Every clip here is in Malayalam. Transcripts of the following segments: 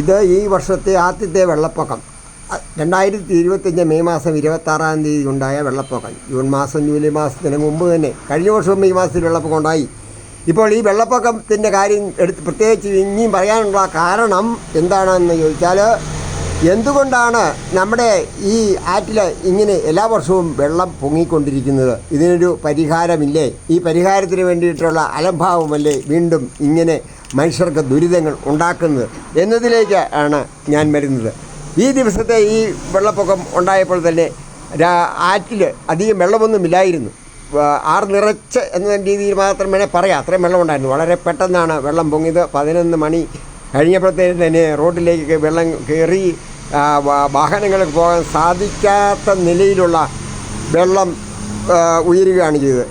ഇത് ഈ വർഷത്തെ ആദ്യത്തെ വെള്ളപ്പൊക്കം. രണ്ടായിരത്തി ഇരുപത്തഞ്ച് മെയ് മാസം ഇരുപത്താറാം തീയതി ഉണ്ടായ വെള്ളപ്പൊക്കം. ജൂൺ മാസം ജൂലൈ മാസത്തിന് മുമ്പ് തന്നെ. കഴിഞ്ഞ വർഷവും മെയ് മാസത്തിൽ വെള്ളപ്പൊക്കം ഉണ്ടായി. ഇപ്പോൾ ഈ വെള്ളപ്പൊക്കത്തിന്റെ കാര്യം എടുത്ത് പ്രത്യേകിച്ച് ഇനിയും പറയാനുള്ള കാരണം എന്താണെന്ന് ചോദിച്ചാൽ എന്തുകൊണ്ടാണ് നമ്മുടെ ഈ ആറ്റിൽ ഇങ്ങനെ എല്ലാ വർഷവും വെള്ളം പൊങ്ങിക്കൊണ്ടിരിക്കുന്നത്? ഇതിനൊരു പരിഹാരമില്ലേ? ഈ പരിഹാരത്തിന് വേണ്ടിയിട്ടുള്ള അലംഭാവമല്ലേ വീണ്ടും ഇങ്ങനെ മനുഷ്യർക്ക് ദുരിതങ്ങൾ ഉണ്ടാക്കുന്നത് എന്നതിലേക്ക് ആണ് ഞാൻ വരുന്നത്. ഈ ദിവസത്തെ ഈ വെള്ളപ്പൊക്കം ഉണ്ടായപ്പോൾ തന്നെ ആറ്റിൽ അധികം വെള്ളമൊന്നുമില്ലായിരുന്നു ആർ നിറച്ച് എന്ന രീതിയിൽ മാത്രം വേണേൽ പറയാം. അത്രയും വെള്ളമുണ്ടായിരുന്നു. വളരെ പെട്ടെന്നാണ് വെള്ളം പൊങ്ങിയത്. പതിനൊന്ന് മണി കഴിഞ്ഞപ്പോഴത്തേക്കും തന്നെ റോഡിലേക്ക് വെള്ളം കയറി വാഹനങ്ങൾക്ക് പോകാൻ സാധിക്കാത്ത നിലയിലുള്ള വെള്ളം ഉയരുകയാണ് ചെയ്തത്.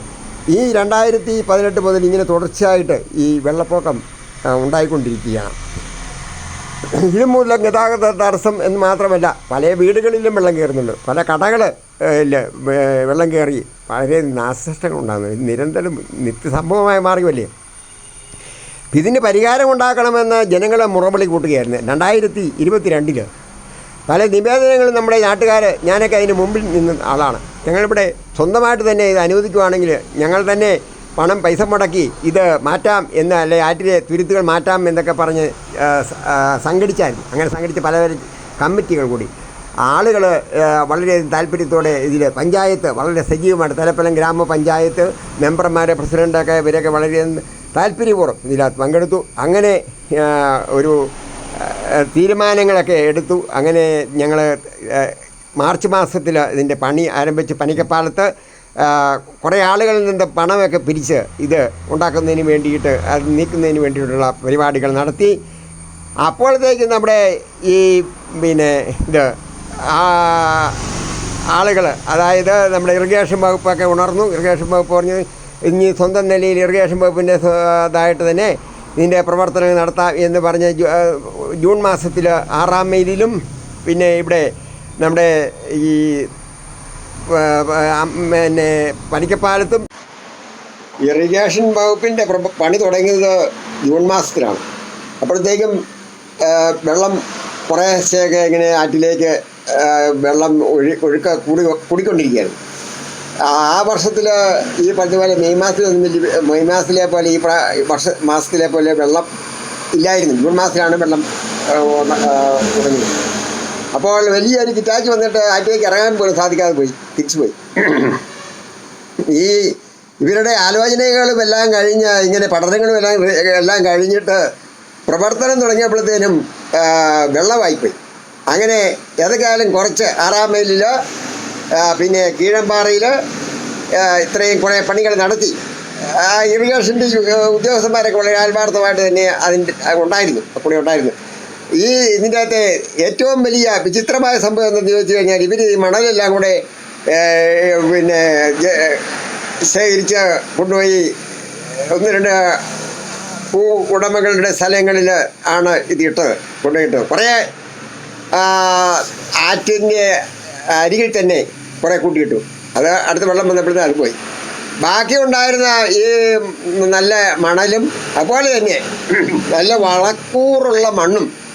ഈ രണ്ടായിരത്തി പതിനെട്ട് മുതൽ ഇങ്ങനെ തുടർച്ചയായിട്ട് ഈ വെള്ളപ്പൊക്കം ഉണ്ടായിക്കൊണ്ടിരിക്കുകയാണ്. ഇത് മൂലം ഗതാഗത തടസ്സം എന്ന് മാത്രമല്ല പല വീടുകളിലും വെള്ളം കയറുന്നുണ്ട്. പല കടകൾ വെള്ളം കയറി വളരെ നാശനഷ്ടങ്ങൾ ഉണ്ടാകുന്നു നിരന്തരം നിത്യസംഭവമായി മാറിയല്ലേ ഇതിന് പരിഹാരം ഉണ്ടാക്കണമെന്ന് ജനങ്ങളെ മുറവിളി കൂട്ടുകയായിരുന്നു. രണ്ടായിരത്തി ഇരുപത്തി രണ്ടിൽ പല നിവേദനങ്ങളും നമ്മുടെ നാട്ടുകാർ ഞാനൊക്കെ അതിന് മുമ്പിൽ നിന്ന ആളാണ്. ഞങ്ങളിവിടെ സ്വന്തമായിട്ട് തന്നെ ഇത് അനുവദിക്കുവാണെങ്കിൽ ഞങ്ങൾ തന്നെ പണം പൈസ മുടക്കി ഇത് മാറ്റാം എന്ന് അല്ലെ ആറ്റിലെ തുരുത്തുകൾ മാറ്റാം എന്നൊക്കെ പറഞ്ഞ് സംഘടിച്ചായിരുന്നു. അങ്ങനെ സംഘടിച്ച് പലതരം കമ്മിറ്റികൾ കൂടി. ആളുകൾ വളരെ താല്പര്യത്തോടെ ഇതിൽ പഞ്ചായത്ത് വളരെ സജീവമാണ്. തലപ്പലം ഗ്രാമപഞ്ചായത്ത് മെമ്പർമാരെ പ്രസിഡന്റൊക്കെ ഇവരൊക്കെ വളരെ താല്പര്യപൂർവം ഇതിനകത്ത് പങ്കെടുത്തു. അങ്ങനെ ഒരു തീരുമാനങ്ങളൊക്കെ എടുത്തു. അങ്ങനെ ഞങ്ങൾ മാർച്ച് മാസത്തിൽ ഇതിന്റെ പണി ആരംഭിച്ച് പനിക്കപ്പാലത്ത് ആ, കുറേ ആളുകളിൽ നിന്ന് പണമൊക്കെ പിരിച്ച് ഇത് ഉണ്ടാക്കുന്നതിന് വേണ്ടിയിട്ട് അത് നീക്കുന്നതിന് വേണ്ടിയിട്ടുള്ള പരിപാടികൾ നടത്തി. അപ്പോഴത്തേക്ക് നമ്മുടെ ഈ പിന്നെ ഇത് ആളുകൾ അതായത് നമ്മുടെ ഇറിഗേഷൻ വകുപ്പൊക്കെ ഉണർന്നു. ഇറിഗേഷൻ വകുപ്പ് പറഞ്ഞ് ഇനി സ്വന്തം നിലയിൽ ഇറിഗേഷൻ വകുപ്പിന്റെ ഇതായിട്ട് തന്നെ ഇതിന്റെ പ്രവർത്തനങ്ങൾ നടത്താം എന്ന് പറഞ്ഞ് ജൂൺ മാസത്തിൽ ആറാം മെയിലും പിന്നെ ഇവിടെ നമ്മുടെ ഈ പിന്നെ പനിക്കപ്പാലത്തും ഇറിഗേഷൻ വകുപ്പിന്റെ പണി തുടങ്ങിയത് ജൂൺ മാസത്തിലാണ്. അപ്പോഴത്തേക്കും വെള്ളം കുറേശ്ശെയൊക്കെ ഇങ്ങനെ ആറ്റിലേക്ക് വെള്ളം ഒഴി ഒഴുക്ക കൂടി കൂടിക്കൊണ്ടിരിക്കുകയായിരുന്നു ആ വർഷത്തിൽ ഈ പറഞ്ഞ മെയ് വലിയ മെയ് മാസത്തിലെ പോലെ ഈ വർഷ മാസത്തിലെ പോലെ വെള്ളം ഇല്ലായിരുന്നു. ജൂൺ മാസത്തിലാണ് വെള്ളം തുടങ്ങിയത് അപ്പോൾ വലിയ വലിയൊരു കിറ്റാച്ച് വന്നിട്ട് ആറ്റിലേക്ക് ഇറങ്ങാൻ പോലും സാധിക്കാതെ പോയി തിരിച്ചു പോയി. ഈ ഇവരുടെ ആലോചനകളും എല്ലാം കഴിഞ്ഞ് ഇങ്ങനെ പഠനങ്ങളും എല്ലാം എല്ലാം കഴിഞ്ഞിട്ട് പ്രവർത്തനം തുടങ്ങിയപ്പോഴത്തേനും വെള്ളമായിപ്പോയി. അങ്ങനെ ഏതൊക്കെയായാലും കുറച്ച് ആറാം മൈലിൽ പിന്നെ കീഴമ്പാറയിൽ ഇത്രയും കുറേ പണികൾ നടത്തി. ഇറിഗേഷന്റെ ഉദ്യോഗസ്ഥന്മാരൊക്കെ വളരെ ആത്മാർത്ഥമായിട്ട് തന്നെ അതിന്റെ ഉണ്ടായിരുന്നു കൂടെ ഉണ്ടായിരുന്നു. ഈ ഇതിന്റെ അകത്തെ ഏറ്റവും വലിയ വിചിത്രമായ സംഭവം എന്തെന്ന് ചോദിച്ചു കഴിഞ്ഞാൽ ഇവർ ഈ മണലെല്ലാം കൂടെ പിന്നെ ശേഖരിച്ച് കൊണ്ടുപോയി ഒന്ന് രണ്ട് ഭൂ ഉടമകളുടെ സ്ഥലങ്ങളിൽ ആണ് ഇത് ഇട്ടത് കൊണ്ടുപോയിട്ട് കുറേ ആറ്റിന്റെ അരികിൽ തന്നെ കുറേ കൂട്ടിയിട്ടു. അത് അടുത്ത വെള്ളം വന്നപ്പോഴത്തെ അത് പോയി. ബാക്കി ഉണ്ടായിരുന്ന ഈ നല്ല മണലും അതുപോലെ തന്നെ നല്ല വളക്കൂറുള്ള മണ്ണും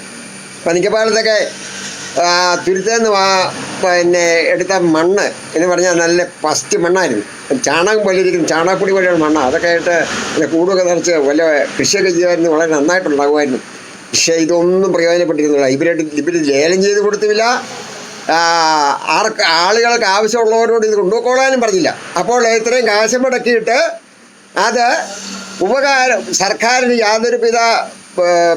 പനിക്കപ്പാലത്തൊക്കെ ആ, തുരുത്തേന്ന് വാ പിന്നെ എടുത്ത മണ്ണ്. എന്ന് പറഞ്ഞാൽ നല്ല ഫസ്റ്റ് മണ്ണായിരുന്നു. ചാണകം പോലെ ഇരിക്കും ചാണകപ്പൊടി പോലെയാണ് മണ്ണ്. അതൊക്കെ ആയിട്ട് പിന്നെ കൂടുകയൊക്കെ നിറച്ച് വല്ല കൃഷിയൊക്കെ ചെയ്യുമായിരുന്നു. വളരെ നന്നായിട്ടുണ്ടാകുമായിരുന്നു. പക്ഷേ ഇതൊന്നും പ്രയോജനപ്പെട്ടിരുന്നില്ല. ഇവരായിട്ട് ഇവർ ലേലം ചെയ്ത് കൊടുത്തുമില്ല ആ, ആർക്ക് ആളുകൾക്ക് ആവശ്യമുള്ളവരോട് ഇത് കൊണ്ടുപോകാനും പറഞ്ഞില്ല. അപ്പോൾ ഇത്രയും കാശ് മുടക്കിയിട്ട് അത് ഉപകാരം സർക്കാരിന് യാതൊരു വിധ ഏർ,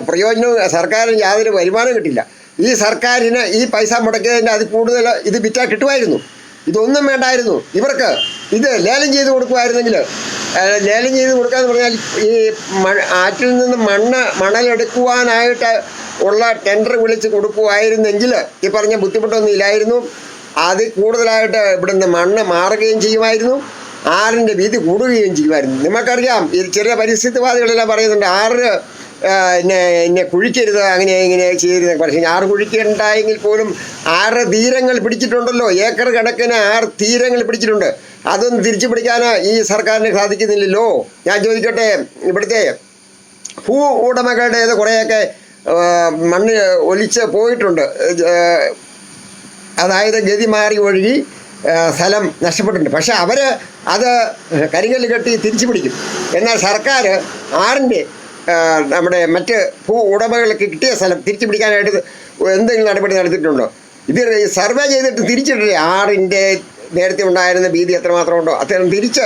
പ്രയോജനവും സർക്കാരിന് യാതൊരു വരുമാനം കിട്ടില്ല. ഈ സർക്കാരിന് ഈ പൈസ മുടക്കിയതിന്റെ അത് കൂടുതൽ ഇത് വിറ്റാൽ കിട്ടുമായിരുന്നു. ഇതൊന്നും വേണ്ടായിരുന്നു. ഇവർക്ക് ഇത് ലേലം ചെയ്ത് കൊടുക്കുമായിരുന്നെങ്കിൽ ലേലം ചെയ്ത് കൊടുക്കാന്ന് പറഞ്ഞാൽ ഈ ആറ്റിൽ നിന്ന് മണ്ണ് മണലെടുക്കുവാനായിട്ട് ഉള്ള ടെൻഡർ വിളിച്ച് കൊടുക്കുമായിരുന്നെങ്കിൽ ഈ പറഞ്ഞ ബുദ്ധിമുട്ടൊന്നും ഇല്ലായിരുന്നു. അത് കൂടുതലായിട്ട് ഇവിടുന്ന് മണ്ണ് മാറുകയും ചെയ്യുമായിരുന്നു. ആറിന്റെ വീതി കൂടുകയും ചെയ്യുമായിരുന്നു. നിങ്ങൾക്കറിയാം ഈ ചെറിയ പരിസ്ഥിതിവാദികളെല്ലാം പറയുന്നുണ്ട് ആറ് എന്നെ എന്നെ കുഴിക്കരുത് അങ്ങനെ ഇങ്ങനെ ചെയ്യരുത് പക്ഷേ ആറ് കുഴിക്കുണ്ടായെങ്കിൽ പോലും ആറ് തീരങ്ങൾ പിടിച്ചിട്ടുണ്ടല്ലോ. ഏക്കർ കണക്കിന് ആറ് തീരങ്ങൾ പിടിച്ചിട്ടുണ്ട്. അതൊന്നും തിരിച്ചു പിടിക്കാൻ ഈ സർക്കാരിന് സാധിക്കുന്നില്ലല്ലോ. ഞാൻ ചോദിക്കട്ടെ ഇവിടുത്തെ ഭൂ ഉടമകളുടേത് കുറേയൊക്കെ മണ്ണ് ഒലിച്ച് പോയിട്ടുണ്ട്. അതായത് ഗതി മാറി ഒഴുകി സ്ഥലം നഷ്ടപ്പെട്ടിട്ടുണ്ട്. പക്ഷെ അവർ അത് കരിങ്കല്ല് കെട്ടി തിരിച്ചു പിടിക്കും. എന്നാൽ സർക്കാർ ആറിന്റെ നമ്മുടെ മറ്റ് ഭൂ ഉടമകൾക്ക് കിട്ടിയ സ്ഥലം തിരിച്ചു പിടിക്കാനായിട്ട് എന്തെങ്കിലും നടപടി നടത്തിയിട്ടുണ്ടോ? ഇത് സർവേ ചെയ്തിട്ട് തിരിച്ചിട്ടില്ലേ? ആറിന്റെ നേരത്തെ ഉണ്ടായിരുന്ന ഭീതി എത്രമാത്രം ഉണ്ടോ? അത്തരം തിരിച്ച്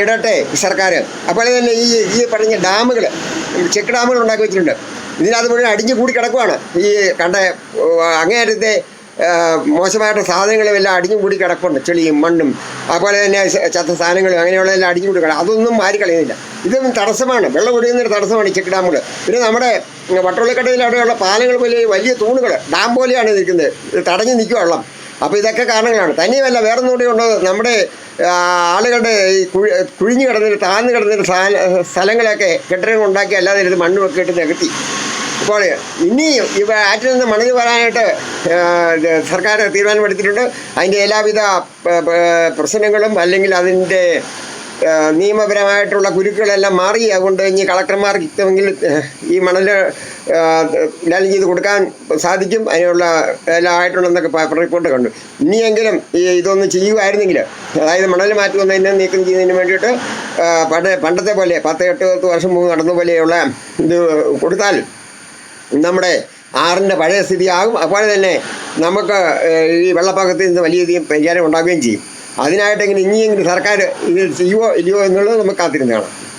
ഇടട്ടെ സർക്കാർ അപ്പോൾ തന്നെ ഈ ഈ പറഞ്ഞ ഡാമുകൾ ചെക്ക് ഡാമുകൾ ഉണ്ടാക്കി വെച്ചിട്ടുണ്ട്. ഇതിനകത്ത് മുഴുവൻ അടിഞ്ഞു കൂടി കിടക്കുവാണ്. ഈ കണ്ട അങ്ങേരത്തെ മോശമായിട്ട് സാധനങ്ങളും എല്ലാം അടിഞ്ഞു കൂടി കിടപ്പുണ്ട് ചെളിയും മണ്ണും. അതുപോലെ തന്നെ ചത്ത സാധനങ്ങളും അങ്ങനെയുള്ള എല്ലാം അടിഞ്ഞു കൂടി കിടക്കും. അതൊന്നും മാറി കളയുന്നില്ല. ഇതൊന്നും തടസ്സമാണ്. വെള്ളം ഒഴുകുന്നൊരു തടസ്സമാണ് ചെക്ക് ഡാമുകൾ പിന്നെ നമ്മുടെ വട്ടോളിക്കടയിൽ അവിടെയുള്ള പാലങ്ങൾ പോലെ വലിയ തൂണുകൾ ഡാം പോലെയാണ് നിൽക്കുന്നത്. തടഞ്ഞു നിൽക്കുക വെള്ളം. അപ്പോൾ ഇതൊക്കെ കാരണങ്ങളാണ്. തന്നെയുമല്ല വേറെ ഒന്നുകൂടി ഉള്ളത്. നമ്മുടെ ആളുകളുടെ ഈ കുഴി കുഴിഞ്ഞു കിടന്നിട്ട് താഴ്ന്നു കിടന്നിട്ട് സ്ഥല- സ്ഥലങ്ങളൊക്കെ കെട്ടിടങ്ങൾ ഉണ്ടാക്കി അല്ലാതെ ഇത് മണ്ണുമൊക്കെ ഇട്ട് നികത്തി. ഇപ്പോൾ ഇനിയും ഇവ ആറ്റിൽ നിന്ന് മണൽ വരാനായിട്ട് സർക്കാർ തീരുമാനമെടുത്തിട്ടുണ്ട്. അതിന്റെ എല്ലാവിധ പ്രശ്നങ്ങളും അല്ലെങ്കിൽ അതിന്റെ നിയമപരമായിട്ടുള്ള കുരുക്കുകളെല്ലാം മാറി. അതുകൊണ്ട് ഇനി കളക്ടർമാർക്ക് ഇത്തമെങ്കിൽ ഈ മണൽ ലാലം ചെയ്ത് കൊടുക്കാൻ സാധിക്കും. അതിനുള്ള എല്ലാം ആയിട്ടുണ്ടെന്നൊക്കെ റിപ്പോർട്ട് കണ്ടു. ഇനിയെങ്കിലും ഈ ഇതൊന്നും ചെയ്യുമായിരുന്നെങ്കിൽ അതായത് മണൽ മാറ്റി വന്നതിനെ നീക്കം ചെയ്യുന്നതിന് വേണ്ടിയിട്ട് പണ്ട് പണ്ടത്തെ പോലെ പത്ത് എട്ട് പത്ത് വർഷം മുമ്പ് നടന്ന പോലെയുള്ള ഇത് കൊടുത്താൽ നമ്മുടെ ആറിന്റെ പഴയ സ്ഥിതിയാകും. അതുപോലെ തന്നെ നമുക്ക് ഈ വെള്ളപ്പൊക്കത്തിൽ നിന്ന് വലിയധികം പരിഹാരം ഉണ്ടാകുകയും ചെയ്യും. അതിനായിട്ടെങ്കിലും ഇനിയെങ്കിലും സർക്കാർ ഇത് ചെയ്യുമോ ഇല്ലയോ എന്നുള്ളത് നമുക്ക് കാത്തിരുന്ന് കാണാം.